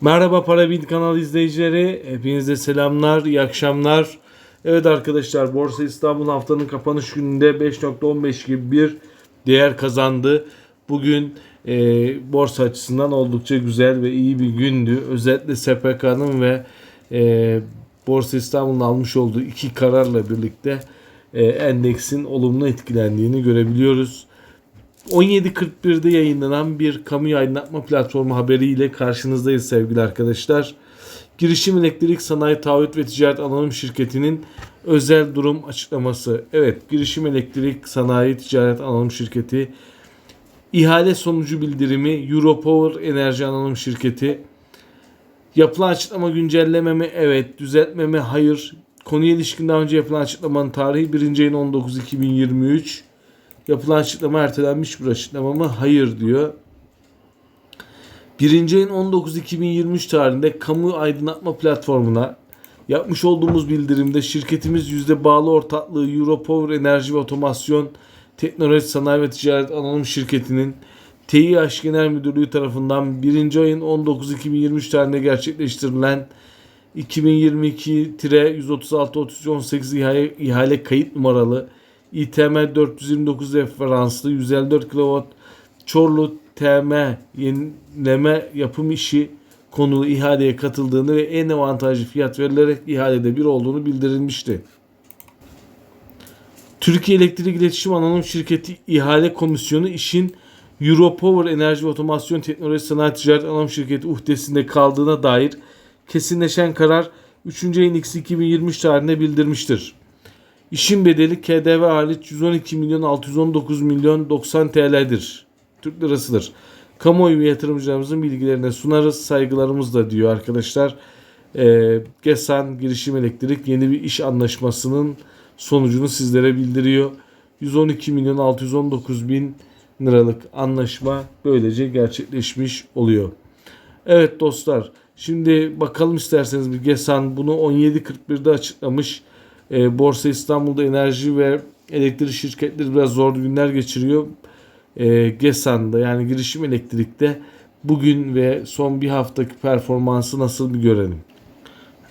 Merhaba Parabin kanal izleyicileri. Hepinize selamlar, iyi akşamlar. Evet arkadaşlar Borsa İstanbul haftanın kapanış gününde 5.15 gibi bir değer kazandı. Bugün e, borsa açısından oldukça güzel ve iyi bir gündü. Özellikle SPK'nın ve e, Borsa İstanbul'un almış olduğu iki kararla birlikte e, endeksin olumlu etkilendiğini görebiliyoruz. 17.41'de yayınlanan bir kamu aydınlatma platformu haberiyle karşınızdayız sevgili arkadaşlar. Girişim Elektrik Sanayi Taahhüt ve Ticaret Anonim Şirketi'nin özel durum açıklaması. Evet, Girişim Elektrik Sanayi Ticaret Anonim Şirketi ihale sonucu bildirimi Europower Enerji Anonim Şirketi yapılan açıklama güncelleme mi? Evet. Düzeltme mi? Hayır. Konuya ilişkin daha önce yapılan açıklamanın tarihi 1. ayın 19 2023. Yapılan açıklama ertelenmiş bir açıklama mı? Hayır diyor. 1. ayın 19 2023 tarihinde kamu aydınlatma platformuna yapmış olduğumuz bildirimde şirketimiz yüzde bağlı ortaklığı Europower Enerji ve Otomasyon Teknoloji Sanayi ve Ticaret Anonim Şirketi'nin TİH Genel Müdürlüğü tarafından 1. ayın 19 2023 tarihinde gerçekleştirilen 2022-136-3318 ihale, ihale kayıt numaralı İTM 429 referanslı 154 kW Çorlu TM yenileme yapım işi konulu ihaleye katıldığını ve en avantajlı fiyat verilerek ihalede bir olduğunu bildirilmişti. Türkiye Elektrik İletişim Anonim Şirketi İhale Komisyonu işin Europower Enerji Otomasyon Teknoloji Sanayi Ticaret Anonim Şirketi uhdesinde kaldığına dair kesinleşen karar 3. ayın X 2023 tarihinde bildirmiştir. İşin bedeli KDV hariç 112 milyon 619 milyon 90 TL'dir. Türk lirasıdır. Kamuoyu yatırımcılarımızın bilgilerine sunarız. Saygılarımızla diyor arkadaşlar. Ee, GESAN Girişim Elektrik yeni bir iş anlaşmasının sonucunu sizlere bildiriyor. 112 milyon 619 bin liralık anlaşma böylece gerçekleşmiş oluyor. Evet dostlar şimdi bakalım isterseniz bir GESAN bunu 17.41'de açıklamış. E, Borsa İstanbul'da enerji ve elektrik şirketleri biraz zor günler geçiriyor. E, GESAN'da yani girişim elektrikte bugün ve son bir haftaki performansı nasıl bir görelim.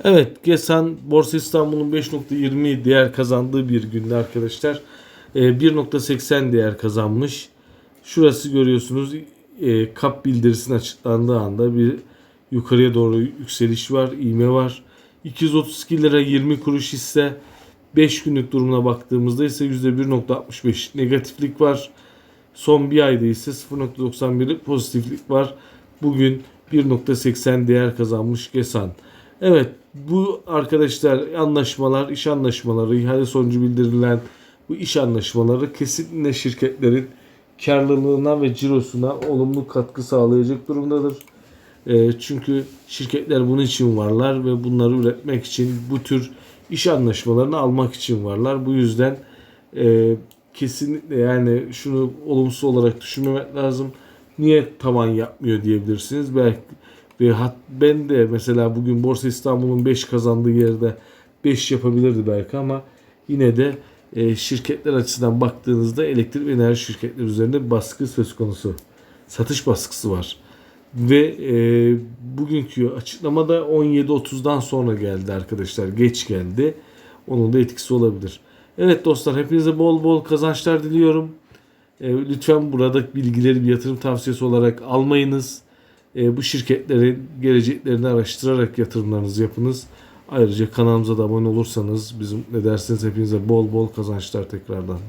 Evet GESAN Borsa İstanbul'un 5.20 değer kazandığı bir günde arkadaşlar. E, 1.80 değer kazanmış. Şurası görüyorsunuz e, kap bildirisinin açıklandığı anda bir yukarıya doğru yükseliş var, ivme var. 232 lira 20 kuruş hisse 5 günlük durumuna baktığımızda ise %1.65 negatiflik var. Son bir ayda ise 0.91'lik pozitiflik var. Bugün 1.80 değer kazanmış GESAN. Evet bu arkadaşlar anlaşmalar, iş anlaşmaları, ihale sonucu bildirilen bu iş anlaşmaları kesinlikle şirketlerin karlılığına ve cirosuna olumlu katkı sağlayacak durumdadır. E, çünkü şirketler bunun için varlar ve bunları üretmek için bu tür iş anlaşmalarını almak için varlar. Bu yüzden e, kesinlikle yani şunu olumsuz olarak düşünmemek lazım. Niye tavan yapmıyor diyebilirsiniz. Belki ve hat, ben de mesela bugün Borsa İstanbul'un 5 kazandığı yerde 5 yapabilirdi belki ama yine de e, şirketler açısından baktığınızda elektrik ve enerji şirketleri üzerinde baskı söz konusu. Satış baskısı var. Ve e, bugünkü açıklama da 17.30'dan sonra geldi arkadaşlar. Geç geldi. Onun da etkisi olabilir. Evet dostlar hepinize bol bol kazançlar diliyorum. E, lütfen burada bilgileri bir yatırım tavsiyesi olarak almayınız. E, bu şirketlerin geleceklerini araştırarak yatırımlarınızı yapınız. Ayrıca kanalımıza da abone olursanız bizim ne dersiniz hepinize bol bol kazançlar tekrardan.